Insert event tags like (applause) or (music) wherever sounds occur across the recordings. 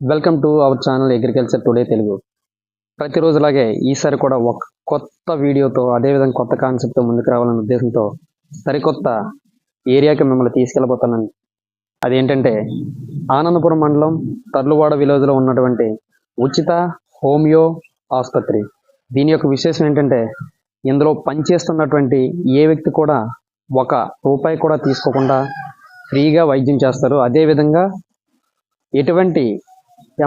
Welcome to our channel agriculture today Telugu ప్రతిరోజులాగే ఈసారి కూడా ఒక కొత్త వీడియోతో అదేవిధంగా కొత్త కాన్సెప్ట్తో ముందుకు రావాలనే ఉద్దేశంతో సరికొత్త ఏరియాకి మిమ్మల్ని తీసుకెళ్ళబోతున్నాను. అదేంటంటే ఆనందపురం మండలం తర్లువాడ విలేజ్లో ఉన్నటువంటి ఉచిత హోమియో ఆసుపత్రి. దీని యొక్క విశేషం ఏంటంటే ఇందులో పనిచేస్తున్నటువంటి ఏ వ్యక్తి కూడా ఒక రూపాయి కూడా తీసుకోకుండా ఫ్రీగా వైద్యం చేస్తారు. అదేవిధంగా ఎటువంటి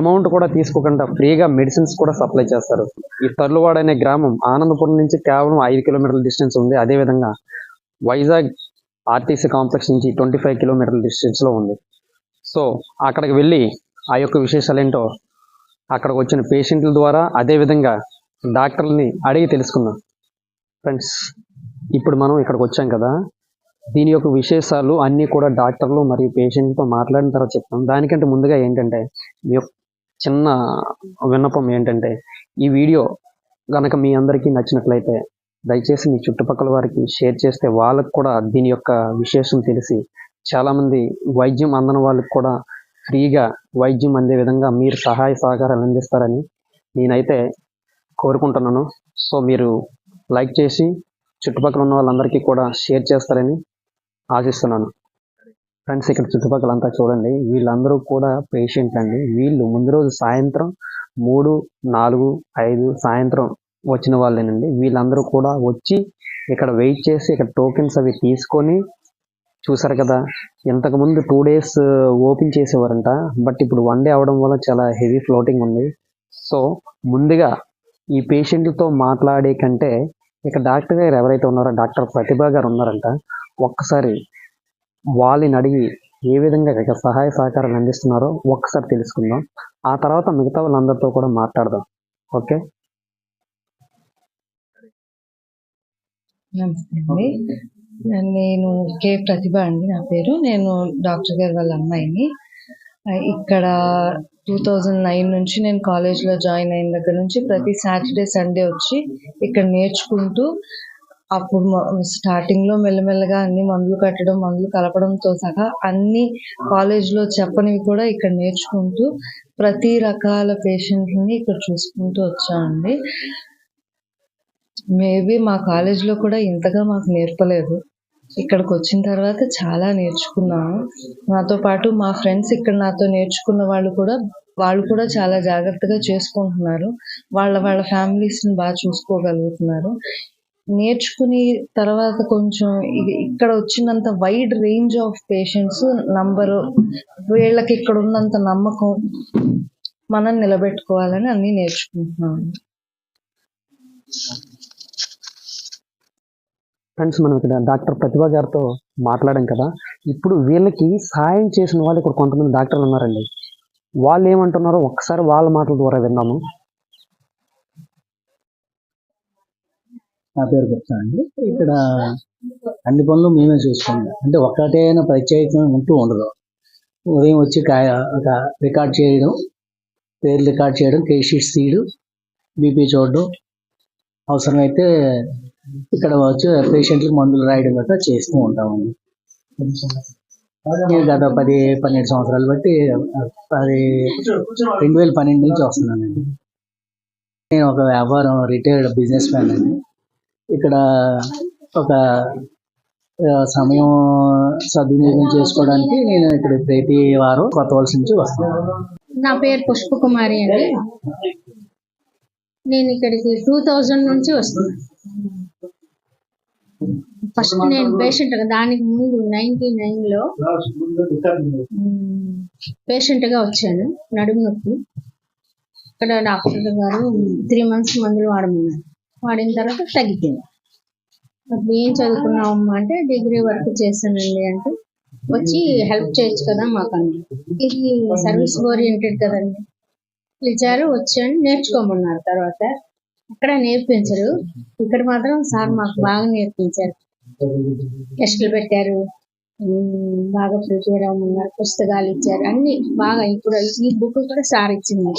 అమౌంట్ కూడా తీసుకోకుండా ఫ్రీగా మెడిసిన్స్ కూడా సప్లై చేస్తారు. ఈ తర్లువాడ అనే గ్రామం ఆనందపురం నుంచి కేవలం ఐదు కిలోమీటర్ల డిస్టెన్స్ ఉంది. అదేవిధంగా వైజాగ్ ఆర్టీసీ కాంప్లెక్స్ నుంచి ట్వంటీ ఫైవ్ కిలోమీటర్ల డిస్టెన్స్లో ఉంది. సో అక్కడికి వెళ్ళి ఆ యొక్క విశేషాలు ఏంటో అక్కడికి వచ్చిన పేషెంట్ల ద్వారా అదేవిధంగా డాక్టర్లని అడిగి తెలుసుకుందాం. ఫ్రెండ్స్ ఇప్పుడు మనం ఇక్కడికి వచ్చాం కదా. దీని యొక్క విశేషాలు అన్నీ కూడా డాక్టర్లు మరియు పేషెంట్తో మాట్లాడిన తర్వాత చెప్తాం. దానికంటే ముందుగా ఏంటంటే మీ యొక్క చిన్న విన్నపం ఏంటంటే ఈ వీడియో కనుక మీ అందరికీ నచ్చినట్లయితే దయచేసి మీ చుట్టుపక్కల వారికి షేర్ చేస్తే వాళ్ళకు కూడా దీని యొక్క విశేషం తెలిసి చాలామంది వైద్యం అందని వాళ్ళకి కూడా ఫ్రీగా వైద్యం అందే విధంగా మీరు సహాయ సహకారాలు అందిస్తారని నేనైతే కోరుకుంటున్నాను. సో మీరు లైక్ చేసి చుట్టుపక్కల ఉన్న వాళ్ళందరికీ కూడా షేర్ చేస్తారని ఆశిస్తున్నాను. ఫ్రెండ్స్ ఇక్కడ చుట్టుపక్కల అంతా చూడండి వీళ్ళందరూ కూడా పేషెంట్ అండి. వీళ్ళు ముందు రోజు సాయంత్రం మూడు నాలుగు ఐదు సాయంత్రం వచ్చిన వాళ్ళేనండి. వీళ్ళందరూ కూడా వచ్చి ఇక్కడ వెయిట్ చేసి ఇక్కడ టోకెన్స్ అవి తీసుకొని చూసారు కదా ఇంతకుముందు టూ డేస్ ఓపెన్ చేసేవారంట. బట్ ఇప్పుడు వన్ డే అవడం వల్ల చాలా హెవీ ఫ్లోటింగ్ ఉంది. సో ముందుగా ఈ పేషెంట్లతో మాట్లాడే కంటే ఇక డాక్టర్ గారు ఎవరైతే ఉన్నారో డాక్టర్ ప్రతిభ గారు ఉన్నారంట ఒక్కసారి వాళ్ళని అడిగి ఏ విధంగా సహాయ సహకారాలు అందిస్తున్నారో ఒక్కసారి తెలుసుకుందాం. ఆ తర్వాత మిగతా వాళ్ళందరితో కూడా మాట్లాడదాం. ఓకే? నమస్తే అండి. నేను కే. ప్రతిభ అండి నా పేరు. నేను డాక్టర్ గారి వాళ్ళ అమ్మాయిని. ఇక్కడ టూ థౌజండ్ నైన్ నుంచి నేను కాలేజ్లో జాయిన్ అయిన దగ్గర నుంచి ప్రతి సాటర్డే సండే వచ్చి ఇక్కడ నేర్చుకుంటూ అప్పుడు స్టార్టింగ్లో మెల్లమెల్లగా అన్ని మందులు కట్టడం మందులు కలపడంతో సహా అన్ని కాలేజ్లో చెప్పనివి కూడా ఇక్కడ నేర్చుకుంటూ ప్రతి రకాల పేషెంట్ని ఇక్కడ చూసుకుంటూ వచ్చామండి. మేబీ మా కాలేజ్లో కూడా ఇంతగా మాకు నేర్పలేదు. ఇక్కడికి వచ్చిన తర్వాత చాలా నేర్చుకున్నాము. నాతో పాటు మా ఫ్రెండ్స్ ఇక్కడ నాతో నేర్చుకున్న వాళ్ళు కూడా వాళ్ళు కూడా చాలా జాగ్రత్తగా చేసుకుంటున్నారు. వాళ్ళ వాళ్ళ ఫ్యామిలీస్ని బాగా చూసుకోగలుగుతున్నారు. నేర్చుకుని తర్వాత కొంచెం ఇది ఇక్కడ వచ్చినంత wide range of patients number వీళ్ళకి ఇక్కడ ఉన్నంత నమ్మకం మనం నిలబెట్టుకోవాలని అన్ని నేర్చుకుంటున్నాను ఫ్రెండ్స్ మనం ఇక్కడ డాక్టర్ ప్రతిభ గారితో మాట్లాడాం కదా. ఇప్పుడు వీళ్ళకి సాయం చేసిన వాళ్ళు ఇక్కడ కొంతమంది డాక్టర్లు ఉన్నారండి. వాళ్ళు ఏమంటున్నారో ఒకసారి వాళ్ళ మాటల ద్వారా విన్నాము. నా పేరు గుప్తా అండి. ఇక్కడ అన్ని పనులు మేమే చూసుకుంటాం. అంటే ఒక్కటే అయినా ప్రత్యేకం ఉంటూ ఉండదు. ఉదయం వచ్చి ఒక రికార్డ్ చేయడం పేరు రికార్డ్ చేయడం కేస్ షీట్స్ తీయడం బీపీ చూడడం. అవసరమైతే ఇక్కడ వచ్చి పేషెంట్లకు మందులు రాయడం గట్రా చేస్తూ ఉంటామండి. గత పది పన్నెండు సంవత్సరాలు బట్టి అది రెండు వేల పన్నెండు నుంచి వస్తున్నానండి. నేను ఒక వ్యాపారం రిటైర్డ్ బిజినెస్ మ్యాన్ అండి. ఇక్కడ ఒక సమయం సద్వినియోగం చేసుకోవడానికి నేను ఇక్కడ ప్రతి వారం కొత్త వలస నుంచి వస్తాను నా పేరు పుష్పకుమారి అండి. నేను ఇక్కడికి టూ థౌజండ్ నుంచి వస్తున్నాను. ఫస్ట్ నేను పేషెంట్ దానికి ముందు నైన్టీ నైన్లో పేషెంట్గా వచ్చాను నడుము నొప్పి. ఇక్కడ డాక్టర్ గారు త్రీ మంత్స్ మందులు వాడమన్నారు. వాడిన తర్వాత తగ్గిపోయింది. అప్పుడు ఏం చదువుకున్నావమ్మా అంటే డిగ్రీ వర్క్ చేశానండి అంటే వచ్చి హెల్ప్ చేయొచ్చు కదా మాకు అన్నారు. ఇది సర్వీస్ ఓరియంటెడ్ కదండి. పిలిచారు వచ్చాను నేర్చుకోమన్నారు తర్వాత. అక్కడ నేర్పించరు. ఇక్కడ మాత్రం సార్ మాకు బాగా నేర్పించారు. టెస్టులు పెట్టారు. బాగా ప్రిపేర్ అవ్వమన్నారు పుస్తకాలు ఇచ్చారు. అన్ని బాగా ఇప్పుడు ఈ బుక్ కూడా సార్ ఇచ్చింది.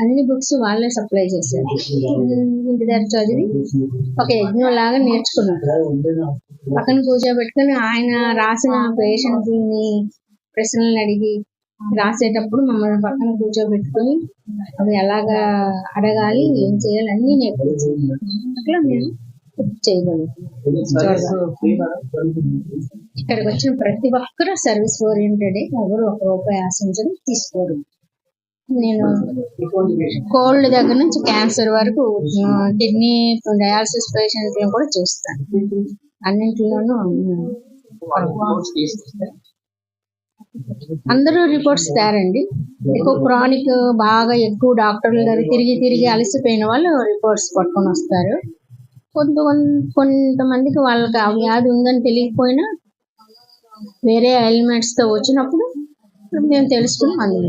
అన్ని బుక్స్ వాళ్ళే సప్లై చేశారు. ఉమ్, ఇంటి దగ్గర చదివి. ఒక యజ్ఞం లాగా నేర్చుకున్నారు. పక్కన కూర్చోబెట్టుకుని ఆయన రాసిన పేషెంట్ని ప్రశ్నలు అడిగి రాసేటప్పుడు మమ్మల్ని పక్కన కూర్చోబెట్టుకొని అవి ఎలాగా అడగాలి ఏం చేయాలి అన్నీ నేర్పించారు అట్లా మేము ఇక్కడికి వచ్చిన ప్రతి ఒక్కరూ సర్వీస్ ఓరియంటెడ్ ఎవరు ఒక రూపాయి ఆశించడం తీసుకోరు. నేను కోల్డ్ దగ్గర నుంచి క్యాన్సర్ వరకు కిడ్నీ డయాలసిస్ పేషెంట్లను కూడా చూస్తాను. అన్నింటిలోనూ అందరూ రిపోర్ట్స్ తేరండి. ఎక్కువ క్రానిక్ బాగా ఎక్కువ డాక్టర్ల దగ్గర తిరిగి తిరిగి అలసిపోయిన వాళ్ళు రిపోర్ట్స్ పట్టుకొని వస్తారు. కొంత కొంతమందికి వాళ్ళకి ఆ వ్యాధి ఉందని తెలియకపోయినా వేరే హెల్మెట్స్తో వచ్చినప్పుడు మేము తెలుసుకుని మందులు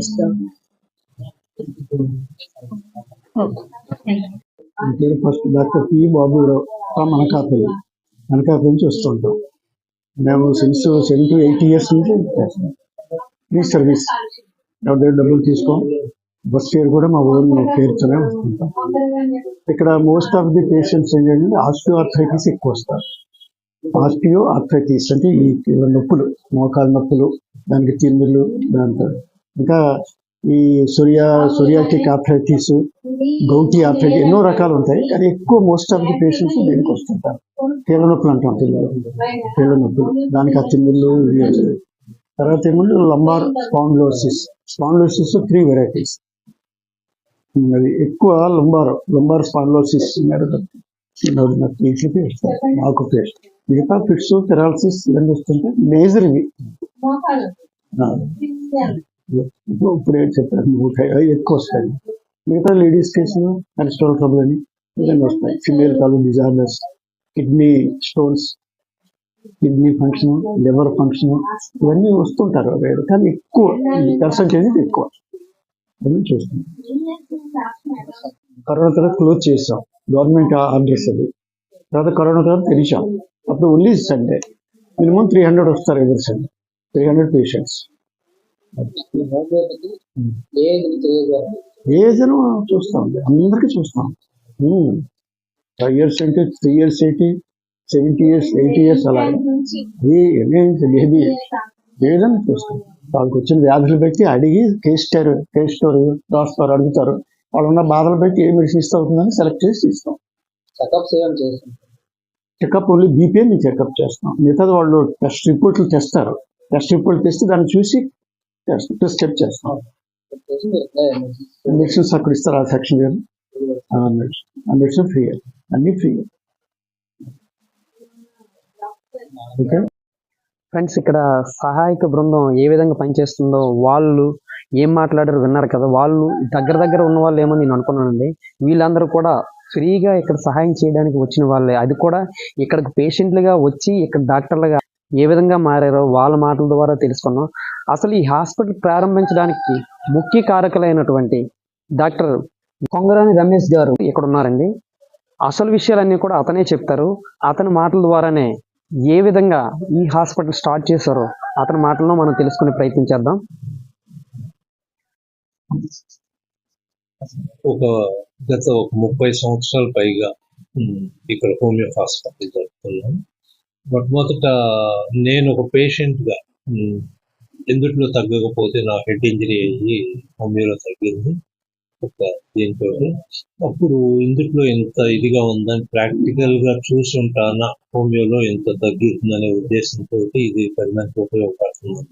పేరు first doctor P Baburao. From Anakapalli Anakapalli నుంచి వస్తుంటాం. మేము since seven to eight years నుంచి ఫ్రీ సర్వీస్ ఎవరి దగ్గర డబ్బులు తీసుకోం. బస్ ఫేర్ కూడా మా ఓన్ పేరుతోనే వస్తుంటాం ఇక్కడ మోస్ట్ ఆఫ్ ది పేషెంట్స్ ఏంటంటే ఆస్టియో ఆర్థరైటిస్ ఎక్కువ వస్తారు. ఆస్టియో ఆర్థరైటిస్ అంటే ఈ నొప్పులు మోకాలు నొప్పులు దానికి తిందులు దాంతో. ఇంకా ఈ సొరియా సొరియాటిక్ ఆర్థరైటిస్ గౌటీ ఆర్థరైటిస్ ఎన్నో రకాలు ఉంటాయి కానీ ఎక్కువ మోస్ట్ ఆఫ్ ది పేషెంట్స్ దేనికి వస్తుంటారు కీళ్ళ నొప్పులు అంటాం పిల్లలు కీళ్ళ నొప్పులు. దానికి ఆ తిమ్మిళ్ళు ఇవి వస్తాయి. తర్వాత ఏమో lumbar spondylosis spondylosis three varieties అది ఎక్కువ లంబార్ లంబార్ స్పాండ్లోసిస్ వీటికి వస్తాయి మాకు పేస్ట్ మిగతా ఫిట్స్ పెరాలసిస్ ఇవన్నీ వస్తుంటే మేజర్ ఇవి. ఇప్పుడు ఇప్పుడు ఏం చెప్పారు నూట అవి ఎక్కువ వస్తాయి. మిగతా లేడీస్ కేసు కన్స్ట్రోల్ ట్రబుల్ అని ఇవన్నీ వస్తాయి. ఫిమేల్ కాలు disorders kidney stones kidney function liver function ఇవన్నీ వస్తుంటారు వేరు. కానీ ఎక్కువ పర్సంటేజ్ ఎక్కువ. ఇవన్నీ చూస్తున్నాం కరోనా తర్వాత క్లోజ్ చేసాం. గవర్నమెంట్ ఆర్డర్స్ అది తర్వాత కరోనా తర్వాత తెరిచాం. అప్పుడు only Sunday. Minimum three hundred వస్తారు ఎవరి Sunday. Three hundred patients age అని చూస్తాం. అందరికీ చూస్తాం. ఫైవ్ ఇయర్స్ అంటే three years eighty seventy years eighty years అలా. బేబీ ఏదని చూస్తాం. వాళ్ళకి వచ్చిన వ్యాధులు బట్టి అడిగి కేస్ స్టోర్ కేస్ స్టోర్ రాస్తారు అడుగుతారు. వాళ్ళు ఉన్న బాధలు బట్టి ఏ మెడిసిన్ ఇస్తే అవుతుందని సెలెక్ట్ చేసి ఇస్తాం. చెకప్స్ ఏమైనా చేస్తాం? చెకప్ ఓన్లీ బీపీఏ మేము చెకప్ చేస్తాం. మిగతాది వాళ్ళు టెస్ట్ రిపోర్ట్లు తెస్తారు టెస్ట్ రిపోర్ట్ తెస్తే దాన్ని చూసి ప్రిస్క్రైబ్ చేస్తాం. మెడిసిన్స్ అక్కడ ఇస్తారు ఆ సెక్షన్ గారు ఆ మెడిసిన్ ఆ మెడిసిన్ ఫ్రీ అన్ని ఫ్రీ ఓకే ఫ్రెండ్స్ ఇక్కడ సహాయక బృందం ఏ విధంగా పనిచేస్తుందో వాళ్ళు ఏం మాట్లాడారు విన్నారు కదా. వాళ్ళు దగ్గర దగ్గర ఉన్న వాళ్ళు ఏమో నేను అనుకున్నానండి. వీళ్ళందరూ కూడా ఫ్రీగా ఇక్కడ సహాయం చేయడానికి వచ్చిన వాళ్ళే. అది కూడా ఇక్కడికి పేషెంట్లుగా వచ్చి ఇక్కడ డాక్టర్లుగా ఏ విధంగా మారారో వాళ్ళ మాటల ద్వారా తెలుసుకున్నాం. అసలు ఈ హాస్పిటల్ ప్రారంభించడానికి ముఖ్య కారకులైనటువంటి డాక్టర్ కొంగరాని రమేష్ గారు ఇక్కడ ఉన్నారండి అసలు విషయాలన్నీ కూడా అతనే చెప్తారు. అతని మాటల ద్వారానే ఏ విధంగా ఈ హాస్పిటల్ స్టార్ట్ చేశారో అతని మాటల్లో మనం తెలుసుకునే ప్రయత్నం చేద్దాం. ఒక గత ఒక ముప్పై సంవత్సరాల పైగా ఇక్కడ హోమియో హాస్పిటల్ జరుపుతున్నాను మొట్టమొదట నేను ఒక పేషెంట్గా ఎందుట్లో తగ్గకపోతే నా హెడ్ ఇంజరీ అయ్యి హోమియోలో తగ్గింది. ఒక దీంతో అప్పుడు ఇందుట్లో ఎంత ఇదిగా ఉందని ప్రాక్టికల్గా చూసి ఉంటానా హోమియోలో ఎంత తగ్గుతుందనే ఉద్దేశంతో ఇది పది మందికి ఉపయోగపడుతుంది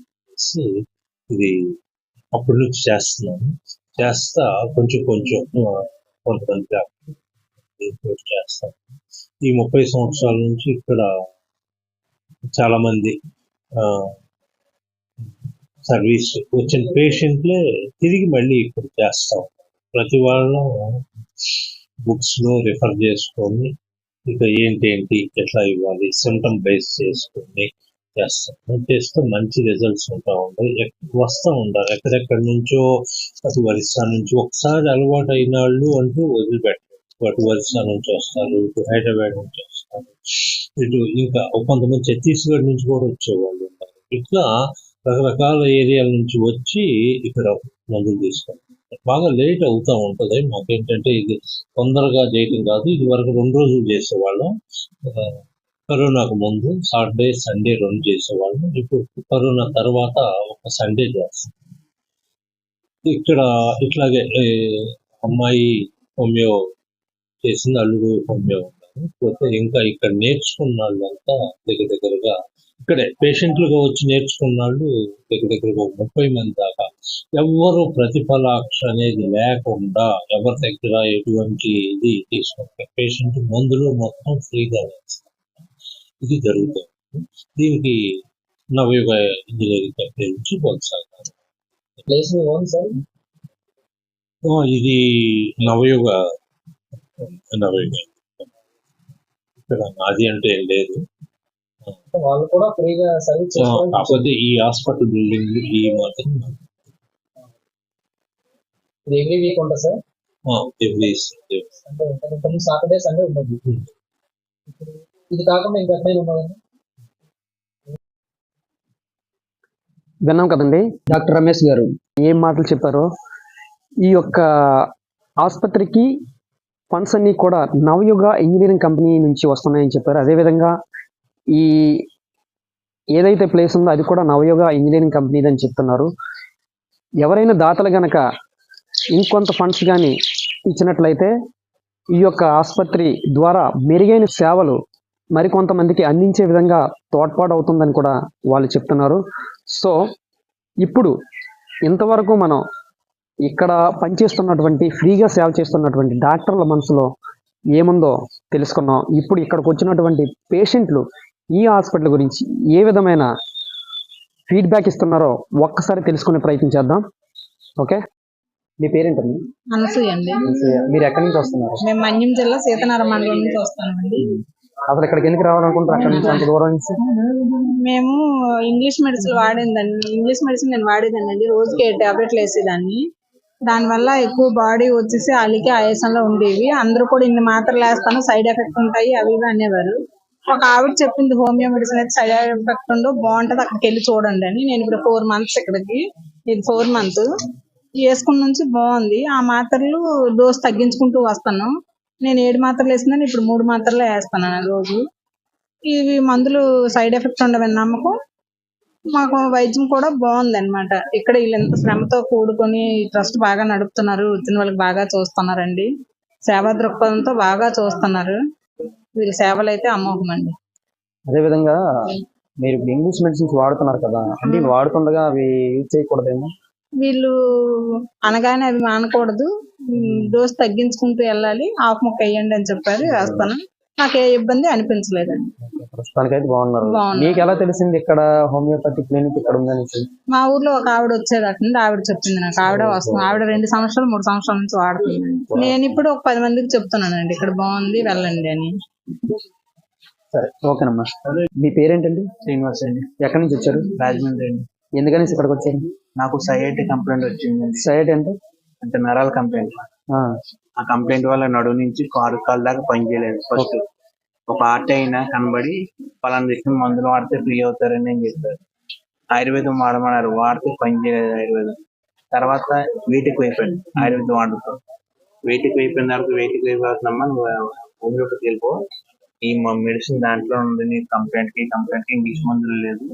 ఇది అప్పటి నుంచి చేస్తున్నాను. చేస్తా కొంచెం కొంచెం కొంతమంది చేస్తాను. ఈ ముప్పై సంవత్సరాల నుంచి ఇక్కడ చాలా మంది ఆ, సర్వీస్ వచ్చిన పేషెంట్లే తిరిగి మళ్ళీ ఇక్కడ చేస్తాం ప్రతి వాళ్ళ బుక్స్లో రిఫర్ చేసుకొని ఇక ఏంటి ఏంటి ఎట్లా ఇవ్వాలి సిమ్టమ్ బేస్ చేసుకొని చేస్తాం చేస్తే మంచి రిజల్ట్స్ ఉంటా ఉంటాయి. వస్తూ ఉంటారు. ఎక్కడెక్కడి నుంచో అటు వరిస్సా నుంచి ఒకసారి అలవాటు అయిన వాళ్ళు అంటూ వదిలిపెట్టారు. అటు వరిస్సా నుంచి వస్తారు ఇటు హైదరాబాద్ నుంచి వస్తారు ఇటు ఇంకా కొంతమంది ఛత్తీస్గఢ్ నుంచి కూడా వచ్చేవాళ్ళు ఉంటారు. ఇట్లా రకరకాల ఏరియాల నుంచి వచ్చి ఇక్కడ మందులు తీసుకుంటారు బాగా లేట్ అవుతా ఉంటది. మాకేంటంటే ఇది తొందరగా చేయటం కాదు. ఇది వరకు రెండు రోజులు చేసేవాళ్ళం. కరోనాకు ముందు సాటర్డే సండే రెండు చేసేవాళ్ళం. ఇప్పుడు కరోనా తర్వాత ఒక సండే చేస్తాం. ఇక్కడ ఇట్లాగే అమ్మాయి హోమియో చేసింది అల్లుడు హోమియో. పోతే ఇంకా ఇక్కడ నేర్చుకున్న వాళ్ళంతా దగ్గర దగ్గరగా ఇక్కడే పేషెంట్లుగా వచ్చి నేర్చుకున్న వాళ్ళు దగ్గర దగ్గరగా ముప్పై మంది దాకా. ఎవరు ప్రతిఫలాక్ష అనేది లేకుండా ఎవరి దగ్గర ఎటువంటి ఇది తీసుకుంటారు పేషెంట్ మందులు మొత్తం ఫ్రీగా ఇది జరుగుతుంది. దీనికి నవయుగ ఇంజనీరింగ్ కంపెనీ నుంచి కొనసాగారు ప్లేస్ సార్? ఆ, ఇది నవయుగ నవయుగ ఇక్కడ నాది అంటే ఏం లేదు. వాళ్ళు కూడా ఫ్రీగా సర్వీస్ కాకపోతే ఈ హాస్పిటల్ బిల్డింగ్ ఈ మాత్రం ఎవ్రీ వీక్ ఉంటుంది సార్? ఎవ్రీ అంటే సాటర్డే సండే ఉంటుంది. ఇది కాకుండా ఇంకా ఎక్కడైనా ఉన్నదండి విన్నాం కదండి? డాక్టర్ రమేష్ గారు ఏం మాటలు చెప్పారో? ఈ యొక్క ఆసుపత్రికి ఫండ్స్ అన్నీ కూడా నవయుగ ఇంజనీరింగ్ కంపెనీ నుంచి వస్తున్నాయని చెప్పారు. అదేవిధంగా ఈ ఏదైతే ప్లేస్ ఉందో అది కూడా నవయుగ ఇంజనీరింగ్ కంపెనీ అని చెప్తున్నారు. ఎవరైనా దాతలు గనక ఇంకొంత ఫండ్స్ కానీ ఇచ్చినట్లయితే ఈ యొక్క ఆసుపత్రి ద్వారా మెరుగైన సేవలు మరికొంతమందికి అందించే విధంగా తోడ్పాటు అవుతుందని కూడా వాళ్ళు చెప్తున్నారు. సో ఇప్పుడు ఇంతవరకు మనం ఇక్కడ పనిచేస్తున్నటువంటి ఫ్రీగా సేవ చేస్తున్నటువంటి డాక్టర్ల మనసులో ఏముందో తెలుసుకున్నాం ఇప్పుడు ఇక్కడికి వచ్చినటువంటి పేషెంట్లు ఈ హాస్పిటల్ గురించి ఏ విధమైన ఫీడ్బ్యాక్ ఇస్తున్నారో ఒక్కసారి తెలుసుకునే ప్రయత్నం చేద్దాం. ఓకే? మీ పేరేంటండి? అనసూయ అండి. మీరు ఎక్కడి నుంచి వస్తున్నారు? మేము మన్యం జిల్లా సీతనార మండలం నుంచి వస్తామండి. అసలు ఇక్కడికి ఎందుకు రావాలనుకుంటారు అక్కడి నుంచి అంత దూరం నుంచి? మేము ఇంగ్లీష్ మెడిసిన్ వాడేదండి. ఇంగ్లీష్ మెడిసిన్ నేను వాడేదానండి రోజుకి ఏడు టాబ్లెట్లు వేసేదాన్ని. దానివల్ల ఎక్కువ బాడీ వచ్చేసి అలికి ఆయాసంలో ఉండేవి. అందరూ కూడా ఇన్ని మాత్రలు వేస్తాను సైడ్ ఎఫెక్ట్ ఉంటాయి అవి ఇవి అనేవారు. ఒక ఆవిడ చెప్పింది హోమియో మెడిసిన్ అయితే సైడ్ ఎఫెక్ట్ ఉండవు బాగుంటది అక్కడికి వెళ్ళి చూడండి అని. నేను ఇప్పుడు ఫోర్ మంత్స్ ఇక్కడికి ఇది ఫోర్ మంత్ వేసుకున్న నుంచి బాగుంది. ఆ మాత్రలు డోస్ తగ్గించుకుంటూ వస్తాను. నేను ఏడు మాత్రలు వేసిందని ఇప్పుడు మూడు మాత్రలే వేస్తాను రోజు. ఇవి మందులు సైడ్ ఎఫెక్ట్ ఉండవని నమ్మకం. మాకు వైద్యం కూడా బాగుంది అనమాట ఇక్కడ వీళ్ళు ఎంత శ్రమతో కూడుకొని ట్రస్ట్ బాగా నడుపుతున్నారు వచ్చిన వాళ్ళకి బాగా చూస్తున్నారండి. సేవా దృక్పథంతో బాగా చూస్తున్నారు. వీళ్ళ సేవలు అయితే అమోఘం అండి అదేవిధంగా మీరు ఇంగ్లీష్ మెడిసిన్స్ వాడుతున్నారు కదా అంటే వాడుతుండగా అవి యూజ్ చేయకూడదేమో? వీళ్ళు అనగానే అవి మానకూడదు. డోస్ తగ్గించుకుంటూ వెళ్ళాలి. హాఫ్ ముక్క వేయండి అని చెప్పారు వేస్తాను. నాకు ఏ ఇబ్బంది అనిపించలేదండి. ప్రస్తుతానికైతే బాగున్నారు. మీకు ఎలా తెలిసింది ఇక్కడ హోమియోపతి క్లినిక్ ఇక్కడ ఉందని మా ఊర్లో ఒక ఆవిడ వచ్చేది అట్నుండి ఆవిడ చెప్పింది నాకు. ఆవిడ వస్తుంది. ఆవిడ రెండు సంవత్సరాలు మూడు సంవత్సరాల నుంచి వాడుతుంది నేను ఇప్పుడు ఒక పది మందికి చెప్తున్నానండి ఇక్కడ బాగుంది వెళ్ళండి అని. సరే ఓకేనమ్మా. మీ పేరేంటండి? శ్రీనివాస్ అండి. ఎక్కడి నుంచి వచ్చారు? రాజమండ్రి అండి. ఎందుకని ఇక్కడికి వచ్చారు? నాకు సైఐటి కంప్లైంట్ వచ్చిందండి. సైట్ అంటే? అంటే నరాల కంప్లైంట్. ఆ, కంప్లైంట్ వల్ల నడు నుంచి కారు కాలు దాకా పని చేయలేదు. ఫస్ట్ ఒక ఆర్ట్ అయినా కనబడి పలానా దిక్కున మందులు వాడితే ఫ్రీ అవుతారని నేను చెప్పారు ఆయుర్వేదం వాడమన్నారు. వాడితే పని చేయలేదు ఆయుర్వేదం. తర్వాత వీటికి అయిపోయింది ఆయుర్వేదం వాడుతాం. వేటికి అయిపోయిన తర్వాత వేటికి అయిపోతున్నామా నువ్వు హోమియోపతి వెళ్ళిపో. ఈ మెడిసిన్ దాంట్లో ఉంది నీ కంప్లైంట్కి కంప్లైంట్కి ఇంగ్లీష్ మందులు లేదు.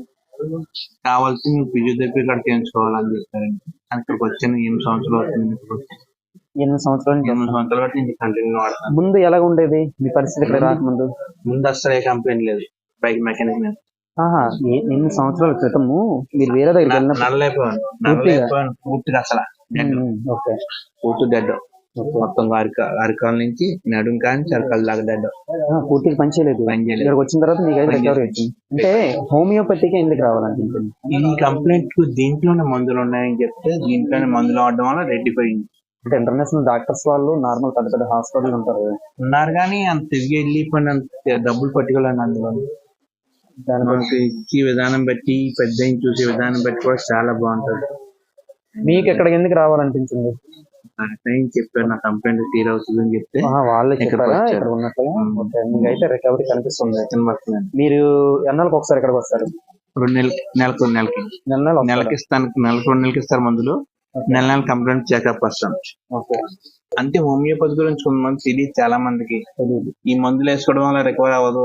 కావాల్సి నువ్వు ఫిజియోథెరపీ ఇక్కడ చేయించుకోవాలని చెప్పారండి అక్కడికి వచ్చాను ఎనిమిది సంవత్సరాలు అవుతుంది? ఇప్పుడు ఎనిమిది సంవత్సరాల నుంచి ఎనిమిది సంవత్సరాల బట్టి నేను కంటిన్యూ వాడతాను ముందు ఎలా ఉండేది? మీ పరిస్థితి ఇక్కడ రాకముందు? ముందు అసలు ఏ కంప్లైంట్ లేదు. బైక్ మెకానిక్ మీద. ఆహా ఏ- ఎనిమిది సంవత్సరాల క్రితము మీరు వేరే దగ్గరికి వెళ్ళినప్పుడు నల్లైపోయాను. నల్లైపోయాను పూర్తిగా అసలు. Um, okay. పూర్తి డెడ్. మొత్తం అరిక అరికాల నుంచి నడుం కానీ అరికాల దాకా డెడ్. ఆ, పూర్తిగా పని చేయలేదు. పని చేయలేదు. ఇక్కడికి వచ్చిన తర్వాత మీకు అయితే రికవరీ వచ్చింది? అంటే హోమియోపతికి ఎందుకు రావాలనుకుంటుంది ఈ కంప్లైంట్కు దీంట్లోనే మందులు ఉన్నాయని చెప్తే దీంట్లోనే మందులు వాడడం వల్ల రెడ్డిపోయింది. అంటే ఇంటర్నేషనల్ డాక్టర్స్ వాళ్ళు నార్మల్ పెద్ద పెద్ద హాస్పిటల్ ఉంటారు. ఉన్నారు కానీ అంత తిరిగి వెళ్ళిపోయిన అంత డబ్బులు పట్టుకోలేను అందులో దాని ఇచ్చే విధానం బట్టి పెద్ద చూసే విధానం బట్టి కూడా చాలా బాగుంటది. మీకు ఇక్కడికి ఎందుకు రావాలనిపించింది? చెప్పారు నా కంప్లైంట్ క్లియర్ అవుతుంది అని చెప్తే వాళ్ళే. ఇక్కడ ఉన్నట్లుగా? మీకైతే రికవరీ కనిపిస్తుంది. మీరు ఎన్నాళ్ళకి ఒకసారి ఇక్కడికి వస్తారు? రెండు నెలకి నెలకు. నెలకి. నెల నెల నెలకి ఇస్తాను నెలకు రెండు నెలకి ఇస్తారు మందులు. నెల నెల కంప్లైంట్ చెకప్ వస్తాను ఓకే అంటే హోమియోపతి గురించి కొంతమంది తెలియదు చాలా మందికి. ఈ మందులు వేసుకోవడం వల్ల రికవర్ అవ్వదు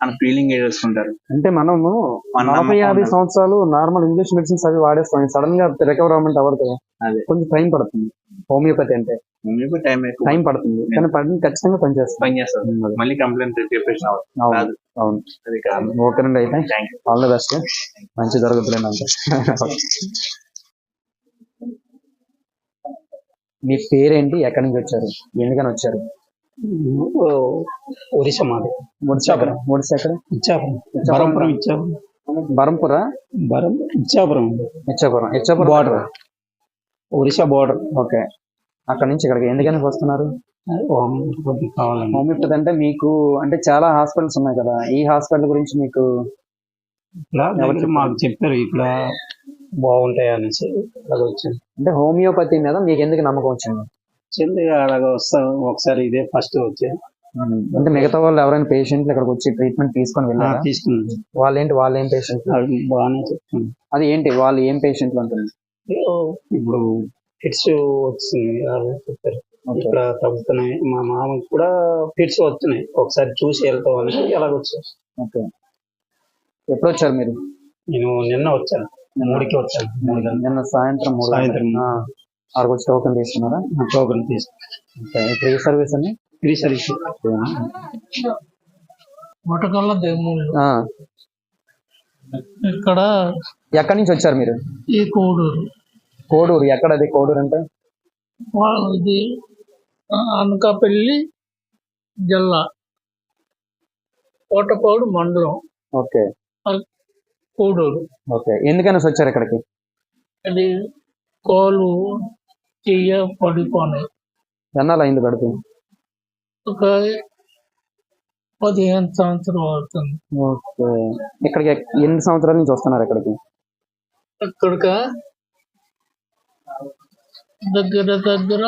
అని ఫీలింగ్ చేసుకుంటారు. అంటే మనము మన నలభై యాభై. సంవత్సరాలు నార్మల్ ఇంగ్లీష్ మెడిసిన్స్ అవి వాడేస్తాం. సడన్గా రికవర్ అవ్వమంటే అవ్వదు కదా అదే. కొంచెం టైం పడుతుంది. హోమియోపతి అంటే. మీకు టైం టైం పడుతుంది. కానీ పడిన ఖచ్చితంగా పనిచేస్తుంది. పని చేస్తారు మళ్ళీ కంప్లైంట్ అవును. కాదు. ఓకేనండి అయితే. ఆల్ ద బెస్ట్ మంచి జరుగుతుంది అంతే. (laughs) మీ పేరేంటి? ఎక్కడి నుంచి వచ్చారు? ఎందుకని వచ్చారు? ఒరిస్సా మాది. ముడిచాపురం. ముడిసి ఎక్కడ ఇచ్చాపురం బరంపురం ఇచ్చాపురం బరంపుర? బరం Ichchapuram Ichchapuram Ichchapuram Border. Orissa border. Okay. అక్కడ నుంచి ఇక్కడికి ఎందుకని వస్తున్నారు? హోమియోపతి అంటే మీకు అంటే చాలా హాస్పిటల్స్ ఉన్నాయి కదా. ఈ హాస్పిటల్ గురించి మీకు మాకు చెప్పారు ఇక్కడ బాగుంటాయి అనేసి అలాగ వచ్చాను అంటే హోమియోపతి మీద మీకు ఎందుకు నమ్మకం వచ్చింది? చెల్లి అలాగ వస్తాం. ఒకసారి ఇదే ఫస్ట్ వచ్చాను అంటే మిగతా వాళ్ళు ఎవరైనా పేషెంట్లు ఇక్కడికి వచ్చి ట్రీట్మెంట్ తీసుకొని వెళ్ళారా? తీసుకున్నాను వాళ్ళు ఏంటి వాళ్ళు ఏం పేషెంట్ బాగానే చెప్తాను అది ఏంటి వాళ్ళు ఏం పేషెంట్లు అంటుంది ఇప్పుడు ఫిట్స్ వచ్చింది చెప్పారు. ఇక్కడ తగ్గుతున్నాయి. మా మామకి కూడా ఫిట్స్ వస్తున్నాయి. ఒకసారి చూసి వెళ్తాం అని అలాగ వచ్చాను ఓకే. ఎప్పుడు వచ్చారు మీరు? నేను నిన్న వచ్చాను. మూడుకి వచ్చాను మూడు నిన్న సాయంత్రం మూడు సాయంత్రం. వచ్చి టోకెన్ తీసుకున్నారా? టోకెన్ తీసుకున్నాను ఫ్రీ సర్వీస్ అండి? Free service. మొటకల్ల దేవుళ్ళు ఇక్కడ ఎక్కడి నుంచి వచ్చారు మీరు? ఈ కోడూరు. కోడూరు. ఎక్కడ అది కోడూరు అంటే? ఇది అనకాపల్లి జిల్లా. కోటపాడు మండలం. ఓకే. కోడూరు. ఓకే ఎందుకని వచ్చారు ఇక్కడికి? ఇది కోలు చెయ్య పడిపోయినాయి ఎన్నాళ్ళు అయింది పెడుతూ? ఒక పదిహేను సంవత్సరం అవుతుంది. ఓకే ఇక్కడికి ఎన్ని సంవత్సరాల నుంచి వస్తున్నారు ఇక్కడికి? ఇక్కడిక? దగ్గర దగ్గర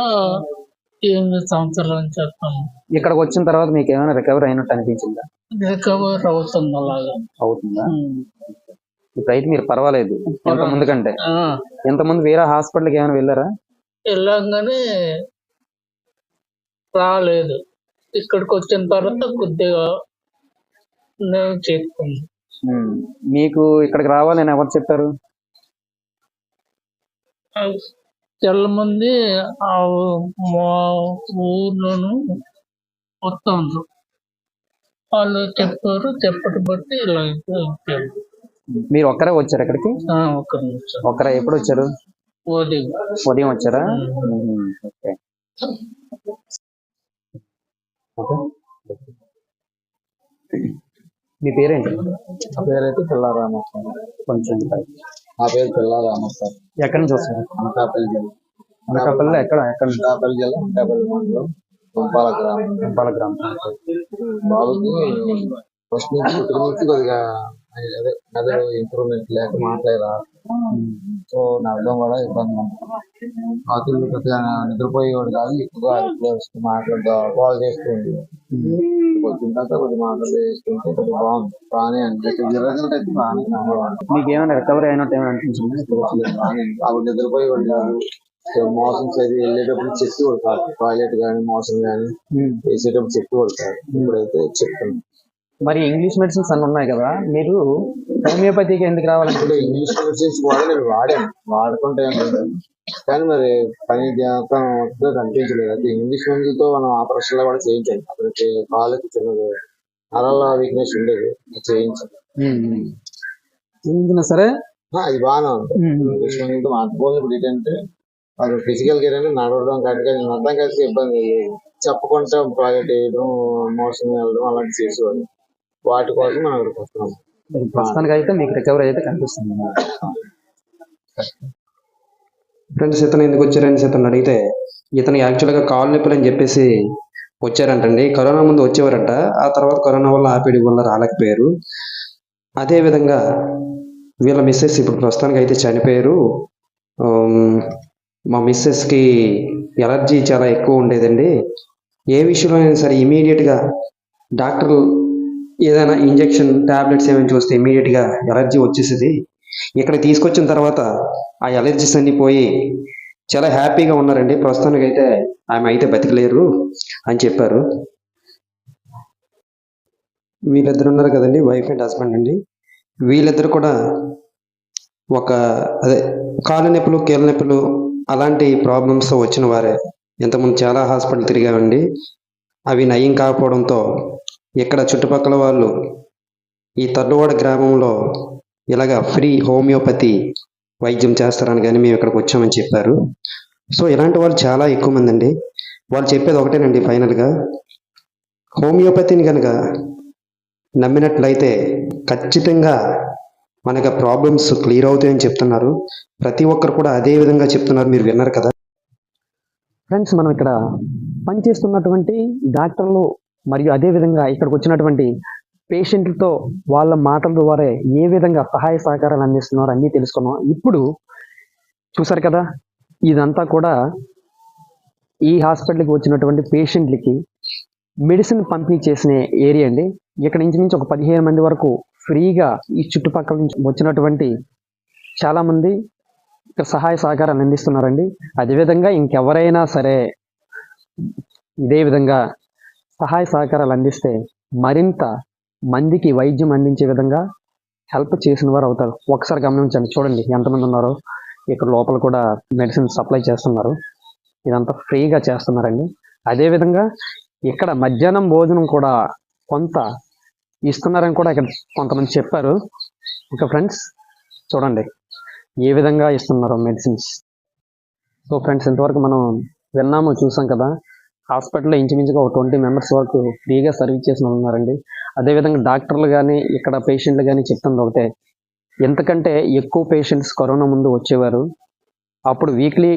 ఎనిమిది సంవత్సరాల నుంచి వస్తాము. ఇక్కడికి వచ్చిన తర్వాత మీకు ఏమైనా రికవర్ అయినట్టు అనిపించిందా? రికవర్ అవుతుంది అలాగా. అవుతుందా? ఇప్పుడైతే మీరు పర్వాలేదు. ఎంత ముందు కంటే ఆ, ఎంత ముందు వేరే హాస్పిటల్కి ఏమైనా వెళ్ళారా? వెళ్ళంగానే రాలేదు. ఇక్కడికి వచ్చిన తర్వాత కొద్దిగా నేను చేసుకుంది ఉమ్. మీకు ఇక్కడికి రావాలని ఎవరు చెప్పారు? చాలా మంది ఆ మా ఊర్లోను వస్తుండ్రు. వాళ్ళు చెప్పారు చెప్పటి బట్టి ఇలా. మీరు ఒక్కరే వచ్చారు ఇక్కడికి? ఒక్కరే ఎప్పుడు వచ్చారు? ఉదయం. వచ్చారా? ఉమ్, ఓకే. ఓకే. మీ పేరేంటి? నా పేరైతే పిల్ల రామస్వామి. కొంచెం నా పేరు పిల్ల రామస్వామి. ఎక్కడి నుంచి వస్తారు? అనకాపల్లి జిల్లా. అనకాపల్లి ఎక్కడ? ఎక్కడ? అనకాపల్లి జిల్లా అనకాపల్లి మండలం దుంపాల గ్రామం. దుంపాల గ్రామం. బాబుకి ఫస్ట్ నుంచి కొద్దిగా అదే మెదడు ఇంప్రూవ్మెంట్ లేక మాట్లాడరా సో నడవడం కూడా ఇబ్బంది రాత్రులు కొద్దిగా నిద్రపోయేవాడు కాదు ఎక్కువగా మాట్లాడుతూ కాల్ చేస్తుంది వచ్చిన తర్వాత చేసుకుంటే కొద్దిగా బాగుంది. బాగానే అనిపిస్తుంది. రిజల్ట్ అయితే బాగానే. మీకు ఏమైనా రికవరీ అయినట్టు ఏమైనా అనిపించింది? అప్పుడు నిద్రపోయేవాడు కాదు. మోషన్స్ అది వెళ్ళేటప్పుడు చెట్టు కొడతారు. టాయిలెట్ కానీ మోషన్ కానీ వేసేటప్పుడు చెట్టు కొడతారు. ఇప్పుడైతే చెప్తాను మరి ఇంగ్లీష్ మెడిసిన్స్ అన్ని ఉన్నాయి కదా మీరు హోమియోపతికి ఎందుకు రావాలంటే ఇంగ్లీష్ మెడిసిన్స్ కూడా నేను వాడాను వాడుకుంటే. కానీ మరి పని చేస్తాం కనిపించలేదు. అయితే ఇంగ్లీష్ మందులతో మనం ఆపరేషన్లో కూడా చేయించాలి అతనికి కాళ్ళకి చిన్నది నరాల వీక్నెస్ ఉండేది ఏంటినా సరే? అది బాగానే ఉంది. ఇంగ్లీష్ మందులతో మాట్లాడుకోవాలి ఇప్పుడు ఏంటంటే అది ఫిజికల్గా ఏంటంటే నడవడం కరెక్ట్గా అర్థం కలిసి ఇబ్బంది చెప్పకుండా టాయిలెట్ వేయడం మోషన్ వెళ్ళడం అలాంటివి చేసేవాళ్ళు వాటి కోసం మనం ఇక్కడికి వస్తున్నాం. ప్రస్తుతానికి అయితే మీకు రికవరీ అయితే కనిపిస్తుంది. ఫ్రెండ్స్ ఇతను ఎందుకు వచ్చారని ఇతను అడిగితే ఇతను యాక్చువల్గా కాలు నొప్పులు అని చెప్పేసి వచ్చారంటండి. కరోనా ముందు వచ్చేవారంట. ఆ తర్వాత కరోనా వల్ల ఆపిడి వల్ల రాలేకపోయారు. అదే విధంగా వీళ్ళ మిస్సెస్ ఇప్పుడు ప్రస్తుతానికి అయితే చనిపోయారు మా మిస్సెస్కి ఎలర్జీ చాలా ఎక్కువ ఉండేదండి. ఏ విషయంలో అయినా సరే ఇమీడియట్గా డాక్టర్ ఏదైనా ఇంజెక్షన్ టాబ్లెట్స్ ఏమైనా చూస్తే ఇమీడియట్గా ఎలర్జీ వచ్చేసేది. ఇక్కడ తీసుకొచ్చిన తర్వాత ఆ ఎలర్జీస్ అన్నీ పోయి చాలా హ్యాపీగా ఉన్నారండి. ప్రస్తుతానికి అయితే ఆమె అయితే బతికలేరు అని చెప్పారు. వీళ్ళిద్దరు ఉన్నారు కదండి వైఫ్ అండ్ హస్బెండ్ అండి. వీళ్ళిద్దరు కూడా ఒక అదే కాలు నొప్పులు కీళ్ళ నొప్పులు అలాంటి ప్రాబ్లమ్స్ వచ్చిన వారే. ఇంతకుముందు చాలా హాస్పిటల్ తిరిగామండి. అవి నయం కాకపోవడంతో ఇక్కడ చుట్టుపక్కల వాళ్ళు ఈ తడ్డువాడ గ్రామంలో ఇలాగ ఫ్రీ హోమియోపతి వైద్యం చేస్తారని కానీ మేము ఇక్కడికి వచ్చామని చెప్పారు. సో ఇలాంటి వాళ్ళు చాలా ఎక్కువ మంది అండి. వాళ్ళు చెప్పేది ఒకటేనండి ఫైనల్గా. హోమియోపతిని కనుక నమ్మినట్లయితే ఖచ్చితంగా మనకి ప్రాబ్లమ్స్ క్లియర్ అవుతాయని చెప్తున్నారు. ప్రతి ఒక్కరు కూడా అదే విధంగా చెప్తున్నారు. మీరు విన్నారు కదా. ఫ్రెండ్స్ మనం ఇక్కడ పనిచేస్తున్నటువంటి డాక్టర్లు మరియు అదే విధంగా ఇక్కడికి వచ్చినటువంటి పేషెంట్లతో వాళ్ళ మాటల ద్వారా ఏ విధంగా సహాయ సహకారాలు అందిస్తున్నారో అన్నీ తెలుసుకున్నాం. ఇప్పుడు చూసారు కదా ఇదంతా కూడా ఈ హాస్పిటల్కి వచ్చినటువంటి పేషెంట్లకి మెడిసిన్ పంపిణీ చేసిన ఏరియా అండి. ఇక్కడ ఇంచుమించు ఒక పదిహేను మంది వరకు ఫ్రీగా ఈ చుట్టుపక్కల నుంచి వచ్చినటువంటి చాలామంది ఇక్కడ సహాయ సహకారాలు అందిస్తున్నారండి. అదేవిధంగా ఇంకెవరైనా సరే ఇదే విధంగా సహాయ సహకారాలు అందిస్తే మరింత మందికి వైద్యం అందించే విధంగా హెల్ప్ చేసిన వారు అవుతారు. ఒకసారి గమనించండి. చూడండి ఎంతమంది ఉన్నారో. ఇక్కడ లోపల కూడా మెడిసిన్ సప్లై చేస్తున్నారు. ఇదంతా ఫ్రీగా చేస్తున్నారండి. అదేవిధంగా ఇక్కడ మధ్యాహ్నం భోజనం కూడా కొంత ఇస్తున్నారని కూడా ఇక్కడ కొంతమంది చెప్పారు. ఇంకా ఫ్రెండ్స్ చూడండి ఏ విధంగా ఇస్తున్నారో మెడిసిన్స్. సో ఫ్రెండ్స్ ఇంతవరకు మనం విన్నాము చూసాం కదా. హాస్పిటల్లో ఇంచుమించుగా ఒక ట్వంటీ మెంబర్స్ వరకు ఫ్రీగా సర్వీస్ చేసిన ఉన్నారండి. అదేవిధంగా డాక్టర్లు కానీ ఇక్కడ పేషెంట్లు కానీ చెప్తుంది ఒకటే. ఎంతకంటే ఎక్కువ పేషెంట్స్ కరోనా ముందు వచ్చేవారు. అప్పుడు weekly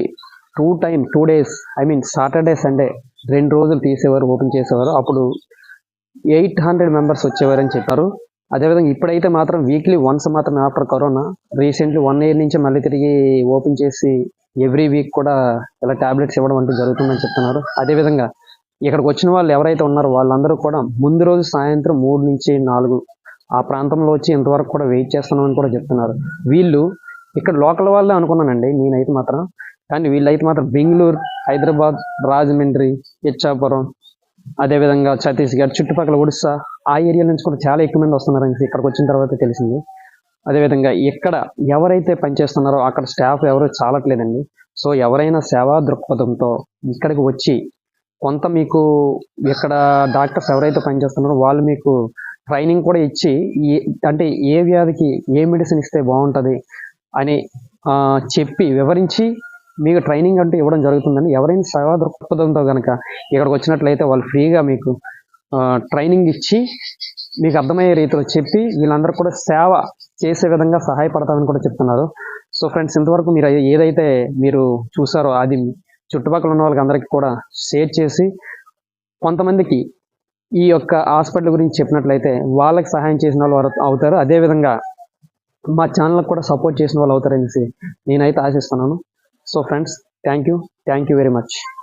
two time two days I mean Saturday Sunday రెండు రోజులు తీసేవారు ఓపెన్ చేసేవారు. అప్పుడు ఎయిట్ హండ్రెడ్ మెంబర్స్ వచ్చేవారని చెప్పారు. అదేవిధంగా ఇప్పుడైతే మాత్రం వీక్లీ వన్స్ మాత్రం after corona. Recently one year నుంచి మళ్ళీ తిరిగి ఓపెన్ చేసి ఎవ్రీ వీక్ కూడా ఇలా టాబ్లెట్స్ ఇవ్వడం అంటూ జరుగుతుందని చెప్తున్నారు. అదేవిధంగా ఇక్కడికి వచ్చిన వాళ్ళు ఎవరైతే ఉన్నారో వాళ్ళందరూ కూడా ముందు రోజు సాయంత్రం మూడు నుంచి నాలుగు ఆ ప్రాంతంలో వచ్చి ఇంతవరకు కూడా వెయిట్ చేస్తున్నామని కూడా చెప్తున్నారు. వీళ్ళు ఇక్కడ లోకల్ వాళ్ళే అనుకున్నానండి నేనైతే మాత్రం. కానీ వీళ్ళైతే మాత్రం బెంగళూరు హైదరాబాద్ రాజమండ్రి ఇచ్చాపురం అదేవిధంగా ఛత్తీస్గఢ్ చుట్టుపక్కల ఒడిస్సా ఆ ఏరియా నుంచి కూడా చాలా ఎక్కువ మంది వస్తున్నారని ఇక్కడికి వచ్చిన తర్వాత తెలిసింది. అదేవిధంగా ఇక్కడ ఎవరైతే పనిచేస్తున్నారో అక్కడ స్టాఫ్ ఎవరు చాలట్లేదండి. సో ఎవరైనా సేవా దృక్పథంతో ఇక్కడికి వచ్చి కొంత మీకు ఇక్కడ డాక్టర్స్ ఎవరైతే పనిచేస్తున్నారో వాళ్ళు మీకు ట్రైనింగ్ కూడా ఇచ్చి ఏ అంటే ఏ వ్యాధికి ఏ మెడిసిన్ ఇస్తే బాగుంటుంది అని చెప్పి వివరించి మీకు ట్రైనింగ్ అంటూ ఇవ్వడం జరుగుతుందని ఎవరైనా సేవా దృక్పథంతో కనుక ఇక్కడికి వచ్చినట్లయితే వాళ్ళు ఫ్రీగా మీకు ట్రైనింగ్ ఇచ్చి మీకు అర్థమయ్యే రీతిలో చెప్పి వీళ్ళందరూ కూడా సేవ చేసే విధంగా సహాయపడతామని కూడా చెప్తున్నారు. సో ఫ్రెండ్స్ ఇంతవరకు మీరు ఏదైతే మీరు చూసారో అది చుట్టుపక్కల ఉన్న వాళ్ళకి అందరికీ కూడా షేర్ చేసి కొంతమందికి ఈ యొక్క హాస్పిటల్ గురించి చెప్పినట్లయితే వాళ్ళకి సహాయం చేసిన వాళ్ళు అవుతారు. అదేవిధంగా మా ఛానల్కి కూడా సపోర్ట్ చేసిన వాళ్ళు అవుతారనేసి నేనైతే ఆశిస్తున్నాను. So friends thank you. Thank you very much.